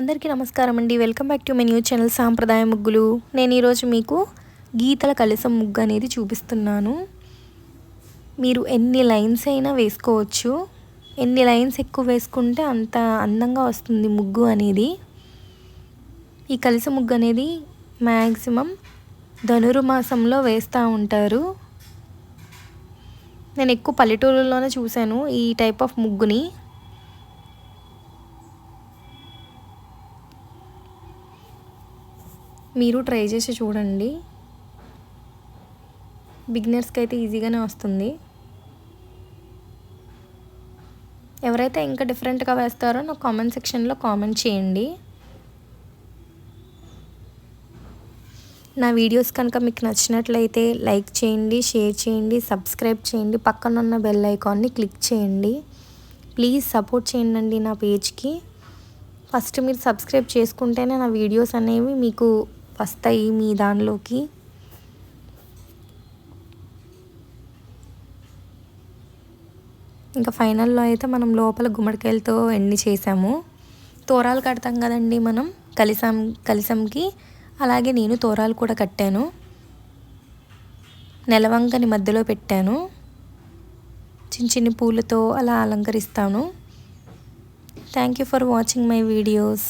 అందరికీ నమస్కారం అండి. Welcome back to my new channel సాంప్రదాయ ముగ్గులు. నేను ఈరోజు మీకు గీతల కలసం ముగ్గు అనేది చూపిస్తున్నాను. మీరు ఎన్ని లైన్స్ అయినా వేసుకోవచ్చు. ఎన్ని లైన్స్ ఎక్కువ వేసుకుంటే అంత అందంగా వస్తుంది ముగ్గు అనేది. ఈ కలిస ముగ్గు అనేది మ్యాక్సిమం ధనుర్మాసంలో వేస్తూ ఉంటారు. నేను ఎక్కువ పల్లెటూరులోనే చూశాను ఈ టైప్ ఆఫ్ ముగ్గుని. మీరు ట్రై చేసి చూడండి. బిగినర్స్కి అయితే ఈజీగానే వస్తుంది. ఎవరైతే ఇంకా డిఫరెంట్గా వేస్తారో నాకు కామెంట్ సెక్షన్లో కామెంట్ చేయండి. నా వీడియోస్ కనుక మీకు నచ్చినట్లయితే లైక్ చేయండి షేర్ చేయండి సబ్స్క్రైబ్ చేయండి పక్కనున్న బెల్ ఐకాన్ని క్లిక్ చేయండి. ప్లీజ్ సపోర్ట్ చేయండి నా పేజ్కి ఫస్ట్ మీరు సబ్స్క్రైబ్ చేసుకుంటేనే నా వీడియోస్ అనేవి మీకు వస్తాయి మీ దానిలోకి. ఇంకా ఫైనల్లో అయితే మనం లోపల గుమ్మడికాయలతో ఎండి చేసాము. తోరాలు కడతాం కదండి మనం కలిసాం కలిసంకి. అలాగే నేను తోరాలు కూడా కట్టాను. నెలవంకని మధ్యలో పెట్టాను. చిన్న చిన్న పూలతో అలా అలంకరిస్తాను. Thank you for watching my videos